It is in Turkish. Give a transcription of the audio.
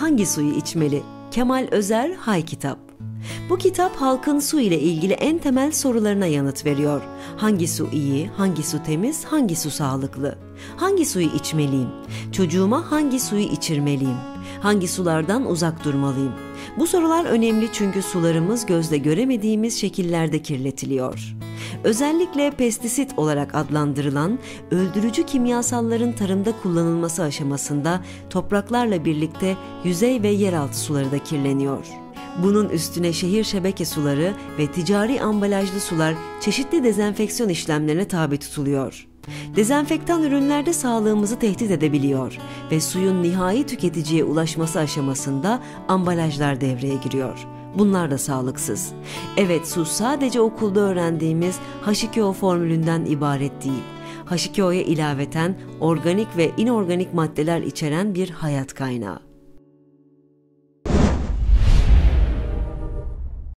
hangi suyu içmeli? Kemal Özer Hay Kitap bu kitap halkın su ile ilgili en temel sorularına yanıt veriyor. Hangi su iyi, hangi su temiz, hangi su sağlıklı? Hangi suyu içmeliyim? Çocuğuma hangi suyu içirmeliyim? Hangi sulardan uzak durmalıyım? Bu sorular önemli çünkü sularımız gözle göremediğimiz şekillerde kirletiliyor. Özellikle pestisit olarak adlandırılan öldürücü kimyasalların tarımda kullanılması aşamasında topraklarla birlikte yüzey ve yeraltı suları da kirleniyor. Bunun üstüne şehir şebeke suları ve ticari ambalajlı sular çeşitli dezenfeksiyon işlemlerine tabi tutuluyor. Dezenfektan ürünlerde sağlığımızı tehdit edebiliyor ve suyun nihai tüketiciye ulaşması aşamasında ambalajlar devreye giriyor. Bunlar da sağlıksız. Evet su sadece okulda öğrendiğimiz H2O formülünden ibaret değil. H2O'ya ilaveten organik ve inorganik maddeler içeren bir hayat kaynağı.